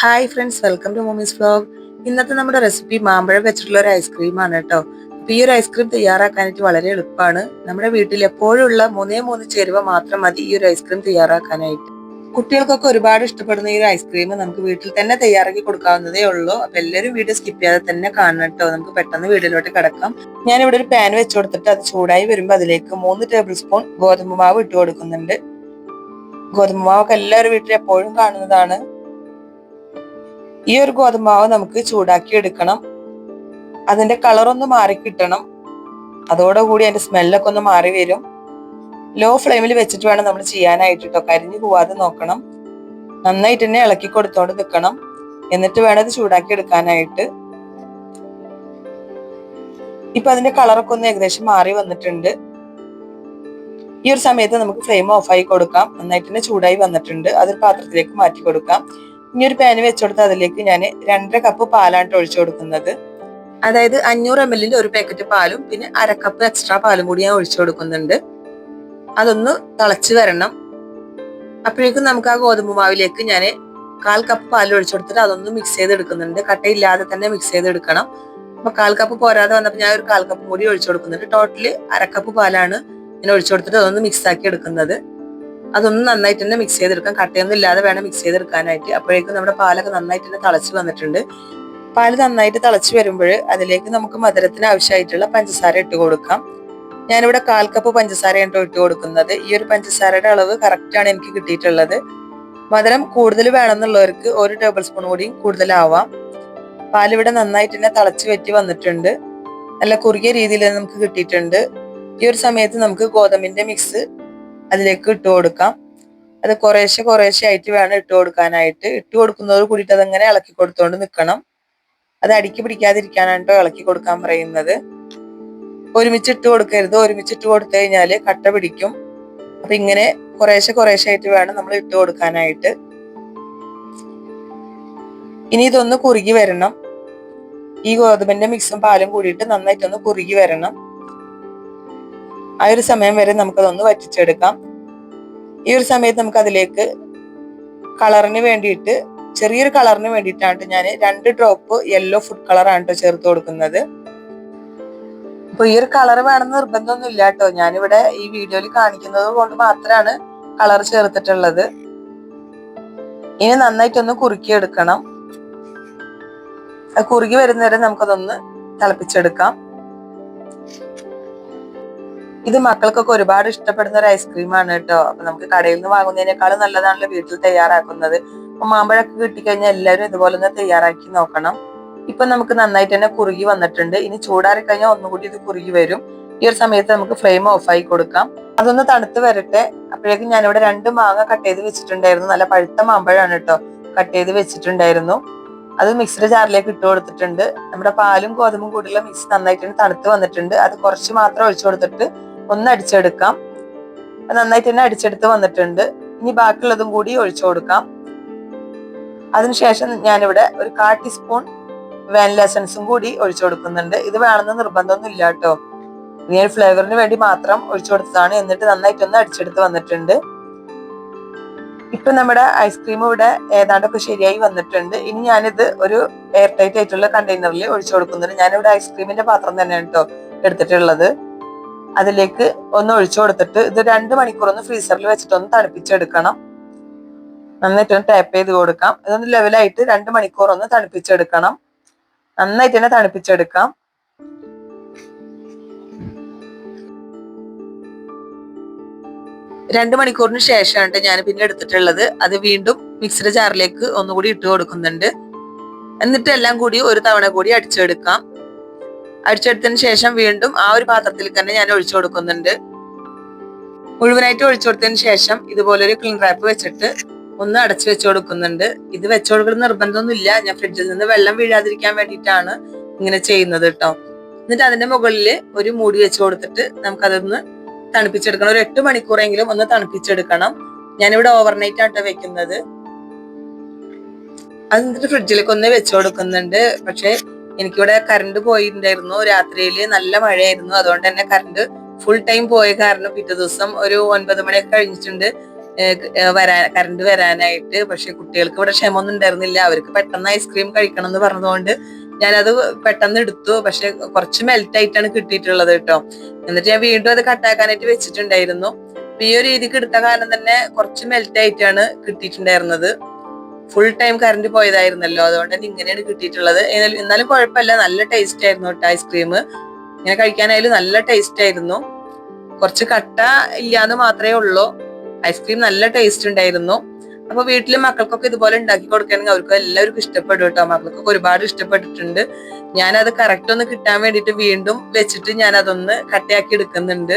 Hi friends welcome to mommy's blog ഇന്നത്തെ നമ്മുടെ recipe മാമ്പഴം വെച്ചിട്ടുള്ള ഒരു ഐസ്ക്രീമാണ് കേട്ടോ. അപ്പൊ ഈ ഒരു ഐസ്ക്രീം തയ്യാറാക്കാനായിട്ട് വളരെ എളുപ്പമാണ്. നമ്മുടെ വീട്ടിൽ എപ്പോഴുള്ള മൂന്നേ മൂന്ന് ചേരുവ മാത്രം മതി ഈ ഒരു ഐസ്ക്രീം തയ്യാറാക്കാനായിട്ട്. കുട്ടികൾക്കൊക്കെ ഒരുപാട് ഇഷ്ടപ്പെടുന്ന ഈ ഒരു ഐസ്ക്രീം നമുക്ക് വീട്ടിൽ തന്നെ തയ്യാറാക്കി കൊടുക്കാവുന്നതേ ഉള്ളൂ. അപ്പൊ എല്ലാവരും വീഡിയോ സ്കിപ്പ് ചെയ്യാതെ തന്നെ കാണണം കേട്ടോ. നമുക്ക് പെട്ടെന്ന് വീട്ടിലോട്ട് കിടക്കാം. ഇവിടെ ഒരു പാൻ വെച്ച് കൊടുത്തിട്ട് അത് ചൂടായി വരുമ്പോൾ അതിലേക്ക് മൂന്ന് ടേബിൾ സ്പൂൺ ഗോതമ്പ് മാവ് ഇട്ട് കൊടുക്കുന്നുണ്ട്. ഗോതമ്പ് മാവൊക്കെ എല്ലാവരും വീട്ടിൽ എപ്പോഴും കാണുന്നതാണ്. ഈ ഒരു ഗോതമ്പാവ് നമുക്ക് ചൂടാക്കി എടുക്കണം അതിന്റെ കളറൊന്ന് മാറി കിട്ടണം. അതോടുകൂടി അതിന്റെ സ്മെല്ലൊക്കെ ഒന്ന് മാറി വരും. ലോ ഫ്ലെയിമിൽ വെച്ചിട്ട് വേണം നമ്മൾ ചെയ്യാനായിട്ട് കേട്ടോ കരിഞ്ഞു പോവാതെ നോക്കണം. നന്നായിട്ട് തന്നെ ഇളക്കി കൊടുത്തോണ്ട് നിൽക്കണം എന്നിട്ട് വേണം ഇത് ചൂടാക്കി എടുക്കാനായിട്ട്. ഇപ്പൊ അതിന്റെ കളറൊക്കെ ഒന്ന് ഏകദേശം മാറി വന്നിട്ടുണ്ട്. ഈ ഒരു സമയത്ത് നമുക്ക് ഫ്ലെയിം ഓഫായി കൊടുക്കാം. നന്നായിട്ട് തന്നെ ചൂടായി വന്നിട്ടുണ്ട്. അതൊരു പാത്രത്തിലേക്ക് മാറ്റി കൊടുക്കാം. ഇനി ഒരു പാന് വെച്ചുകൊടുത്ത് അതിലേക്ക് ഞാൻ രണ്ടര കപ്പ് പാലാണ് ഒഴിച്ചു കൊടുക്കുന്നത്. അതായത് അഞ്ഞൂറ് എം എല്ലിന്റെ ഒരു പാക്കറ്റ് പാലും പിന്നെ അര കപ്പ് എക്സ്ട്രാ പാലും കൂടി ഞാൻ ഒഴിച്ചു കൊടുക്കുന്നുണ്ട്. അതൊന്ന് തിളച്ച് വരണം. അപ്പോഴേക്കും നമുക്ക് ആ ഗോതമ്പ് മാവിലേക്ക് ഞാൻ കാൽ കപ്പ് പാൽ ഒഴിച്ചു കൊടുത്തിട്ട് അതൊന്ന് മിക്സ് ചെയ്ത് ചെയ്തെടുക്കുന്നുണ്ട്. കട്ടയില്ലാതെ തന്നെ മിക്സ് ചെയ്ത് ചെയ്തെടുക്കണം. അപ്പൊ കാൽ കപ്പ് പോരാതെ വന്നപ്പോൾ ഞാൻ ഒരു കാൽ കപ്പ് കൂടി ഒഴിച്ചു കൊടുക്കുന്നുണ്ട്. ടോട്ടൽ അരക്കപ്പ് കപ്പ് പാലാണ് ഞാൻ ഒഴിച്ചു കൊടുത്തിട്ട് അതൊന്ന് മിക്സ് ആക്കി എടുക്കുന്നത്. അതൊന്ന് നന്നായിട്ട് തന്നെ മിക്സ് ചെയ്തെടുക്കാം. കട്ടയൊന്നും ഇല്ലാതെ വേണം മിക്സ് ചെയ്തെടുക്കാനായിട്ട്. അപ്പോഴേക്കും നമ്മുടെ പാലൊക്കെ നന്നായിട്ട് തന്നെ തിളച്ച് വന്നിട്ടുണ്ട്. പാൽ നന്നായിട്ട് തിളച്ച് വരുമ്പോൾ അതിലേക്ക് നമുക്ക് മധുരത്തിന് ആവശ്യമായിട്ടുള്ള പഞ്ചസാര ഇട്ട് കൊടുക്കാം. ഞാനിവിടെ കാൽ കപ്പ് പഞ്ചസാരയാണ് ഇട്ട് കൊടുക്കുന്നത്. ഈ ഒരു പഞ്ചസാരയുടെ അളവ് കറക്റ്റാണ് എനിക്ക് കിട്ടിയിട്ടുള്ളത്. മധുരം കൂടുതൽ വേണമെന്നുള്ളവർക്ക് ഒരു ടേബിൾ സ്പൂൺ കൂടിയും കൂടുതലാവാം. പാലിവിടെ നന്നായിട്ട് തന്നെ തിളച്ച് വെറ്റി വന്നിട്ടുണ്ട്. നല്ല കുറുകിയ രീതിയിൽ നമുക്ക് കിട്ടിയിട്ടുണ്ട്. ഈ ഒരു സമയത്ത് നമുക്ക് ഗോതമ്പിന്റെ മിക്സ് അതിലേക്ക് ഇട്ട് കൊടുക്കാം. അത് കുറേശ്ശെ കുറേശ്ശെ ആയിട്ട് വേണം ഇട്ട് കൊടുക്കാനായിട്ട്. ഇട്ട് കൊടുക്കുന്നതോട് കൂടിയിട്ട് അതങ്ങനെ ഇളക്കി കൊടുത്തോണ്ട് നിൽക്കണം അത് അടിക്ക് പിടിക്കാതിരിക്കാനാണ് ഇളക്കി കൊടുക്കാൻ പറയുന്നത്. ഒരുമിച്ച് ഇട്ട് കൊടുക്കരുത്. ഒരുമിച്ച് ഇട്ട് കൊടുത്തു കഴിഞ്ഞാൽ കട്ട പിടിക്കും. അപ്പൊ ഇങ്ങനെ കുറേശ്ശെ കുറേശ്ശെ ആയിട്ട് വേണം നമ്മൾ ഇട്ട് കൊടുക്കാനായിട്ട്. ഇനി ഇതൊന്ന് കുറുകി വരണം. ഈ ഗോതമ്പിന്റെ മിക്സും പാലും കൂടിയിട്ട് നന്നായിട്ടൊന്ന് കുറുകി വരണം. ആ ഒരു സമയം വരെ നമുക്കതൊന്ന് വറ്റിച്ചെടുക്കാം. ഈ ഒരു സമയത്ത് നമുക്ക് അതിലേക്ക് കളറിന് വേണ്ടിയിട്ട് ചെറിയൊരു കളറിന് വേണ്ടിയിട്ടാണ് ഞാൻ രണ്ട് ഡ്രോപ്പ് യെല്ലോ ഫുഡ് കളറാണ് കേട്ടോ ചേർത്ത് കൊടുക്കുന്നത്. അപ്പൊ ഈ ഒരു കളർ വേണമെന്ന് നിർബന്ധമൊന്നും ഇല്ല കേട്ടോ ഞാനിവിടെ ഈ വീഡിയോയിൽ കാണിക്കുന്നത് കൊണ്ട് മാത്രമാണ് കളർ ചേർത്തിട്ടുള്ളത്. ഇനി നന്നായിട്ടൊന്ന് കുറുക്കിയെടുക്കണം. കുറുകി വരുന്നവരെ നമുക്കതൊന്ന് തിളപ്പിച്ചെടുക്കാം. ഇത് മക്കൾക്കൊക്കെ ഒരുപാട് ഇഷ്ടപ്പെടുന്ന ഒരു ഐസ്ക്രീമാണ് കേട്ടോ. അപ്പൊ നമുക്ക് കടയിൽ നിന്ന് വാങ്ങുന്നതിനേക്കാളും നല്ലതാണല്ലോ വീട്ടിൽ തയ്യാറാക്കുന്നത്. മാമ്പഴമൊക്കെ കിട്ടിക്കഴിഞ്ഞാൽ എല്ലാവരും ഇതുപോലെ തന്നെ തയ്യാറാക്കി നോക്കണം. ഇപ്പൊ നമുക്ക് നന്നായിട്ട് തന്നെ കുറുകി വന്നിട്ടുണ്ട്. ഇനി ചൂടാറി കഴിഞ്ഞാൽ ഒന്നുകൂടി ഇത് കുറുകി വരും. ഈ ഒരു സമയത്ത് നമുക്ക് ഫ്ലെയിം ഓഫായി കൊടുക്കാം. അതൊന്ന് തണുത്ത് വരട്ടെ. അപ്പോഴേക്കും ഞാനിവിടെ രണ്ട് മാങ്ങ കട്ട് ചെയ്ത് വെച്ചിട്ടുണ്ടായിരുന്നു. നല്ല പഴുത്ത മാമ്പഴമാണ് കേട്ടോ. കട്ട് ചെയ്ത് വെച്ചിട്ടുണ്ടായിരുന്നു. അത് മിക്സിയുടെ ജാറിലേക്ക് ഇട്ട് കൊടുത്തിട്ടുണ്ട്. നമ്മുടെ പാലും ഗോതമ്പും കൂടിയുള്ള മിക്സ് നന്നായിട്ട് തണുത്ത് വന്നിട്ടുണ്ട്. അത് കുറച്ച് മാത്രം ഒഴിച്ചു കൊടുത്തിട്ട് ഒന്ന് അടിച്ചെടുക്കാം നന്നായിട്ട് തന്നെ അടിച്ചെടുത്ത് വന്നിട്ടുണ്ട്. ഇനി ബാക്കിയുള്ളതും കൂടി ഒഴിച്ചു കൊടുക്കാം. അതിനുശേഷം ഞാനിവിടെ ഒരു കാ ടീസ്പൂൺ വാനില എസൻസും കൂടി ഒഴിച്ചു കൊടുക്കുന്നുണ്ട്. ഇത് വേണമെന്ന് നിർബന്ധമൊന്നും ഇല്ല കേട്ടോ. ഞാൻ ഫ്ലേവറിന് വേണ്ടി മാത്രം ഒഴിച്ചു കൊടുത്തതാണ്. എന്നിട്ട് നന്നായിട്ട് ഒന്ന് അടിച്ചെടുത്ത് വന്നിട്ടുണ്ട്. ഇപ്പൊ നമ്മുടെ ഐസ്ക്രീം ഇവിടെ ഏതാണ്ടൊക്കെ ശരിയായി വന്നിട്ടുണ്ട്. ഇനി ഞാനിത് ഒരു എയർ ടൈറ്റ് ആയിട്ടുള്ള കണ്ടെയ്നറിൽ ഒഴിച്ചു കൊടുക്കുന്നുണ്ട്. ഞാനിവിടെ ഐസ്ക്രീമിന്റെ പാത്രം തന്നെയാണ് കേട്ടോ എടുത്തിട്ടുള്ളത്. അതിലേക്ക് ഒന്ന് ഒഴിച്ചു കൊടുത്തിട്ട് ഇത് രണ്ട് മണിക്കൂർ ഒന്ന് ഫ്രീസറിൽ വെച്ചിട്ട് ഒന്ന് തണുപ്പിച്ചെടുക്കണം. നന്നായിട്ട് ഒന്ന് ടാപ്പ് ചെയ്ത് കൊടുക്കാം. ഇതൊന്ന് ലെവലായിട്ട് രണ്ട് മണിക്കൂർ ഒന്ന് തണുപ്പിച്ചെടുക്കണം. നന്നായിട്ട് തന്നെ തണുപ്പിച്ചെടുക്കാം. രണ്ട് മണിക്കൂറിന് ശേഷമാണ് ഞാൻ പിന്നെ എടുത്തിട്ടുള്ളത്. അത് വീണ്ടും മിക്സിയുടെ ജാറിലേക്ക് ഒന്നുകൂടി ഇട്ട് കൊടുക്കുന്നുണ്ട്. എന്നിട്ട് എല്ലാം കൂടി ഒരു തവണ കൂടി അടിച്ചെടുക്കാം. അടിച്ചെടുത്തതിന് ശേഷം വീണ്ടും ആ ഒരു പാത്രത്തിൽ തന്നെ ഞാൻ ഒഴിച്ചു കൊടുക്കുന്നുണ്ട്. മുഴുവനായിട്ട് ഒഴിച്ചു കൊടുത്തതിന് ശേഷം ഇതുപോലെ ഒരു ക്ലീൻ റാപ്പ് വെച്ചിട്ട് ഒന്ന് അടച്ചു വെച്ചു കൊടുക്കുന്നുണ്ട്. ഇത് വെച്ചു കൊടുക്കുന്ന നിർബന്ധമൊന്നുമില്ല. ഞാൻ ഫ്രിഡ്ജിൽ നിന്ന് വെള്ളം വീഴാതിരിക്കാൻ വേണ്ടിയിട്ടാണ് ഇങ്ങനെ ചെയ്യുന്നത് കേട്ടോ എന്നിട്ട് അതിന്റെ മുകളിൽ ഒരു മൂടി വെച്ച് കൊടുത്തിട്ട് നമുക്കതൊന്ന് തണുപ്പിച്ചെടുക്കണം. ഒരു എട്ട് മണിക്കൂറെങ്കിലും ഒന്ന് തണുപ്പിച്ചെടുക്കണം. ഞാനിവിടെ ഓവർനൈറ്റ് ആട്ടോ വെക്കുന്നത്. അത് എന്നിട്ട് ഫ്രിഡ്ജിലേക്ക് ഒന്ന് വെച്ചു കൊടുക്കുന്നുണ്ട്. പക്ഷെ എനിക്കിവിടെ കറണ്ട് പോയിട്ടുണ്ടായിരുന്നു. രാത്രിയിൽ നല്ല മഴയായിരുന്നു. അതുകൊണ്ട് തന്നെ കറണ്ട് ഫുൾ ടൈം പോയ കാരണം പിറ്റേ ദിവസം ഒരു ഒൻപത് മണിയൊക്കെ കഴിഞ്ഞിട്ടുണ്ട്. വരാൻ കറണ്ട് വരാനായിട്ട്. പക്ഷെ കുട്ടികൾക്ക് ഇവിടെ ക്ഷമൊന്നും ഉണ്ടായിരുന്നില്ല. അവർക്ക് പെട്ടെന്ന് ഐസ്ക്രീം കഴിക്കണം എന്ന് പറഞ്ഞതുകൊണ്ട് ഞാനത് പെട്ടെന്ന് എടുത്തു. പക്ഷെ കുറച്ച് മെൽറ്റ് ആയിട്ടാണ് കിട്ടിയിട്ടുള്ളത് കേട്ടോ. എന്നിട്ട് ഞാൻ വീണ്ടും അത് കട്ടാക്കാനായിട്ട് വെച്ചിട്ടുണ്ടായിരുന്നു. ഈ ഒരു രീതിക്ക് എടുത്ത കാരണം തന്നെ കുറച്ച് മെൽറ്റ് ആയിട്ടാണ് കിട്ടിയിട്ടുണ്ടായിരുന്നത്. ഫുൾ ടൈം കറണ്ട് പോയതായിരുന്നല്ലോ. അതുകൊണ്ട് തന്നെ ഇങ്ങനെയാണ് കിട്ടിയിട്ടുള്ളത്. എന്നാലും കുഴപ്പമില്ല. നല്ല ടേസ്റ്റ് ആയിരുന്നു കേട്ടോ ഐസ്ക്രീം ഇങ്ങനെ കഴിക്കാനായാലും നല്ല ടേസ്റ്റ് ആയിരുന്നു. കുറച്ച് കട്ട ഇല്ലാന്ന് മാത്രമേ ഉള്ളൂ. ഐസ്ക്രീം നല്ല ടേസ്റ്റ് ഉണ്ടായിരുന്നു. അപ്പൊ വീട്ടിൽ മക്കൾക്കൊക്കെ ഇതുപോലെ ഉണ്ടാക്കി കൊടുക്കുകയാണെങ്കിൽ അവർക്ക് എല്ലാവർക്കും ഇഷ്ടപ്പെടും കേട്ടോ. മക്കൾക്കൊക്കെ ഒരുപാട് ഇഷ്ടപ്പെട്ടിട്ടുണ്ട്. ഞാനത് കറക്റ്റ് ഒന്ന് കിട്ടാൻ വേണ്ടിയിട്ട് വീണ്ടും വെച്ചിട്ട് ഞാൻ അതൊന്ന് കട്ടയാക്കി എടുക്കുന്നുണ്ട്.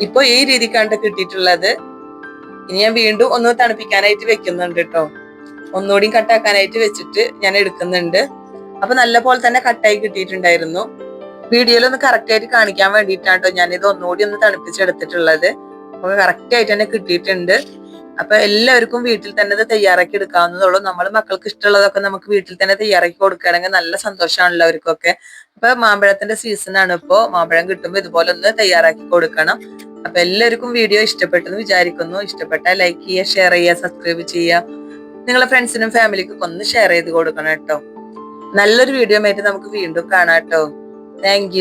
ഇപ്പൊ ഈ രീതിക്കാണ് കിട്ടിയിട്ടുള്ളത്. ഇനി ഞാൻ വീണ്ടും ഒന്ന് തണുപ്പിക്കാനായിട്ട് വെക്കുന്നുണ്ട് കേട്ടോ. ഒന്നുകൂടി കട്ടാക്കാനായിട്ട് വെച്ചിട്ട് ഞാൻ എടുക്കുന്നുണ്ട്. അപ്പൊ നല്ല പോലെ തന്നെ കട്ടായി കിട്ടിയിട്ടുണ്ടായിരുന്നു. വീഡിയോയിൽ ഒന്ന് കറക്റ്റ് ആയിട്ട് കാണിക്കാൻ വേണ്ടിയിട്ടാണ് കേട്ടോ ഞാനിത് ഒന്നുകൂടി ഒന്ന് തണുപ്പിച്ചെടുത്തിട്ടുള്ളത്. അപ്പൊ കറക്റ്റ് ആയിട്ട് തന്നെ കിട്ടിയിട്ടുണ്ട്. അപ്പൊ എല്ലാവർക്കും വീട്ടിൽ തന്നെ ഇത് തയ്യാറാക്കി എടുക്കാവുന്നതുള്ളൂ നമ്മൾ മക്കൾക്ക് ഇഷ്ടമുള്ളതൊക്കെ നമുക്ക് വീട്ടിൽ തന്നെ തയ്യാറാക്കി കൊടുക്കുകയാണെങ്കിൽ നല്ല സന്തോഷമാണല്ലോ അവർക്കൊക്കെ. അപ്പൊ മാമ്പഴത്തിന്റെ സീസൺ ആണ് ഇപ്പോ. മാമ്പഴം കിട്ടുമ്പോൾ ഇതുപോലെ ഒന്ന് തയ്യാറാക്കി കൊടുക്കണം. അപ്പൊ എല്ലാവർക്കും വീഡിയോ ഇഷ്ടപ്പെട്ടെന്ന് വിചാരിക്കുന്നു. ഇഷ്ടപ്പെട്ട ലൈക്ക് ചെയ്യുക ഷെയർ ചെയ്യുക സബ്സ്ക്രൈബ് ചെയ്യുക. നിങ്ങളെ ഫ്രണ്ട്സിനും ഫാമിലിക്കും ഒന്ന് ഷെയർ ചെയ്ത് കൊടുക്കണം കേട്ടോ. നല്ലൊരു വീഡിയോ ആയിട്ട് നമുക്ക് വീണ്ടും കാണാം കേട്ടോ. താങ്ക്